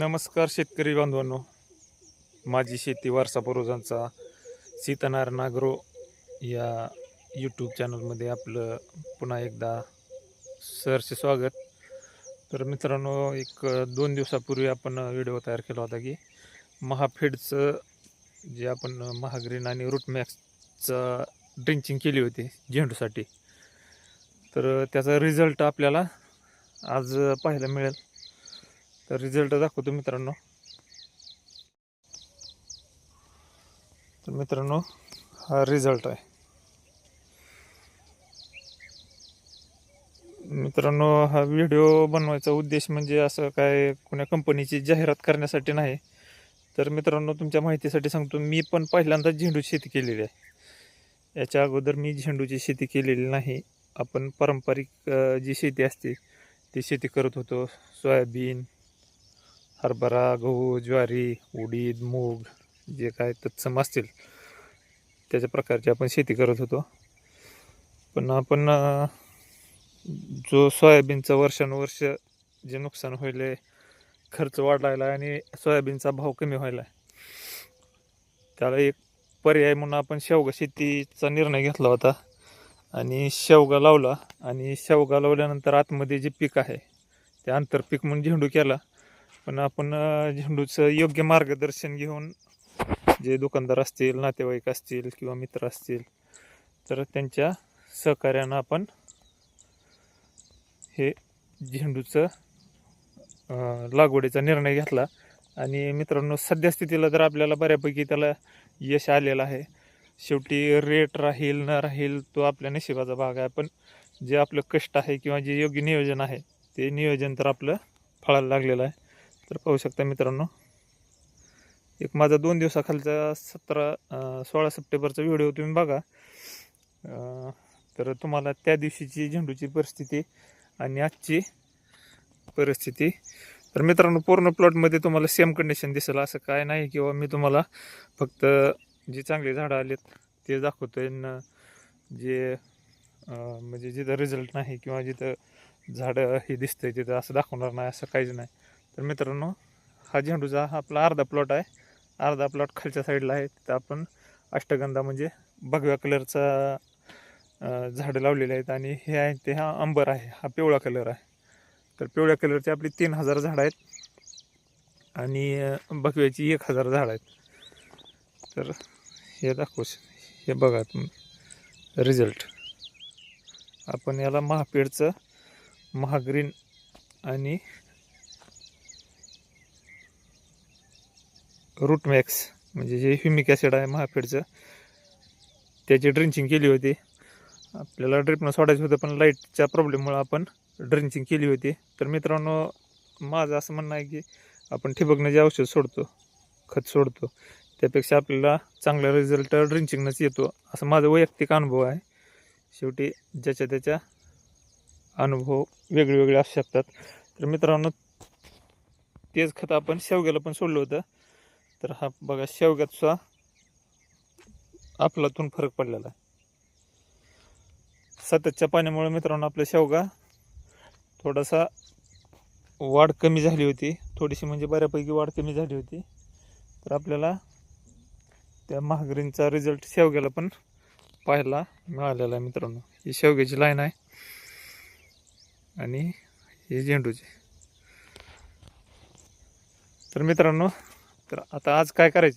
नमस्कार शेतकरी बांधवांनो. माझी शेती वारसा पूर्वजांचा सीतानारायण नागरो या यूट्यूब चॅनलमध्ये आपलं पुन्हा एकदा सरचे स्वागत. तर मित्रांनो एक दोन दिवसापूर्वी आपण व्हिडिओ तयार केला होता की महाफेडचं जे आपण महाग्रीन आणि रूटमॅक्सचं ड्रिंचिंग केली होती झेंडूसाठी. तर त्याचा रिझल्ट आपल्याला आज पाहायला मिळेल. तर रिझल्ट दाखवतो मित्रांनो. तर मित्रांनो हा रिझल्ट आहे. मित्रांनो हा व्हिडिओ बनवायचा उद्देश म्हणजे असं काय कोण्या कंपनीची जाहिरात करण्यासाठी नाही. तर मित्रांनो तुमच्या माहितीसाठी सांगतो मी पण पहिल्यांदा झेंडू शेती केलेली आहे. याच्या अगोदर मी झेंडूची शेती केलेली नाही. आपण पारंपरिक जी शेती असते ती शेती करत होतो. सोयाबीन हरभरा गहू ज्वारी उडीद मूग जे काय तत्सम असतील त्याच्या प्रकारची आपण शेती करत होतो. पण आपण जो सोयाबीनचं वर्षानुवर्ष जे नुकसान होईल खर्च वाढलायला आणि सोयाबीनचा भाव कमी व्हायला त्याला एक पर्याय म्हणून आपण शेवगा शेतीचा निर्णय घेतला होता. आणि शेवगा लावला आणि शेवगा लावल्यानंतर आतमध्ये जे पीक आहे ते आंतरपीक म्हणून झेंडू केला. पण आपण झेंडूचं योग्य मार्गदर्शन घेऊन जे दुकानदार असतील नातेवाईक असतील किंवा मित्र असतील तर त्यांच्या सहकार्यानं आपण हे झेंडूचं लागवडीचा निर्णय घेतला. आणि मित्रांनो सद्यस्थितीला जर आपल्याला बऱ्यापैकी त्याला यश आलेलं आहे. शेवटी रेट राहील न राहील तो आपल्या नशिबाचा भाग आहे. पण जे आपलं कष्ट आहे किंवा जे योग्य नियोजन आहे ते नियोजन तर आपलं फळायला लागलेलं आहे. तर पाहू शकता मित्रांनो. एक माझा दोन दिवसाखालचा सतरा सोळा सप्टेंबरचा व्हिडिओ तुम्ही बघा. तर तुम्हाला त्या दिवशीची झेंडूची परिस्थिती आणि आजची परिस्थिती. तर मित्रांनो पूर्ण प्लॉटमध्ये तुम्हाला सेम कंडिशन दिसेल. असं काय नाही किंवा मी तुम्हाला फक्त जे चांगले झाडं आलेत ते दाखवतोय न जे म्हणजे जिथं रिझल्ट नाही किंवा जिथं झाडं हे दिसतंय तिथं असं दाखवणार नाही असं काहीच नाही. तर मित्रांनो हा झेंडूचा हा आपला अर्धा प्लॉट आहे. अर्धा प्लॉट खालच्या साईडला आहे. तिथं आपण अष्टगंधा म्हणजे भगव्या कलरचा झाडं लावलेले आहेत आणि हे आहे ते हा अंबर आहे. हा पिवळा कलर आहे. तर पिवळ्या कलरचे आपली तीन हजार झाडं आहेत आणि भगव्याची एक हजार झाडं आहेत. तर हे दाखवू हे बघा रिझल्ट आपण याला महापेडचं महाग्रीन आणि रूटमॅक्स म्हणजे जे ह्युमिक ॲसिड आहे महाफेडचं त्याची ड्रिंचिंग केली होती. आपल्याला ड्रिपनं सोडायचं होतं पण लाईटच्या प्रॉब्लेममुळं आपण ड्रिंचिंग केली होती. तर मित्रांनो माझं असं म्हणणं आहे की आपण ठिबकनं जे औषध सोडतो खत सोडतो त्यापेक्षा आपल्याला चांगला रिझल्ट ड्रिंचिंगनंच येतो असं माझा वैयक्तिक अनुभव आहे. शेवटी ज्याच्या त्याच्या अनुभव वेगळे वेगळे असू शकतात. तर मित्रांनो तेच खत आपण शेवग्याला पण सोडलं होतं. तर हा बघा शेवग्याचा आपलातून फरक पडलेला आहे. सततच्या पाण्यामुळे मित्रांनो आपला शेवगा थोडासा वाढ कमी झाली होती. थोडीशी म्हणजे बऱ्यापैकी वाढ कमी झाली होती. तर आपल्याला त्या महागरींचा रिझल्ट शेवग्याला पण पाहायला मिळालेला आहे मित्रांनो. ही शेवग्याची लाईन आहे. आणि हे झेंडूची. तर मित्रांनो तर आता आज काय करायचं?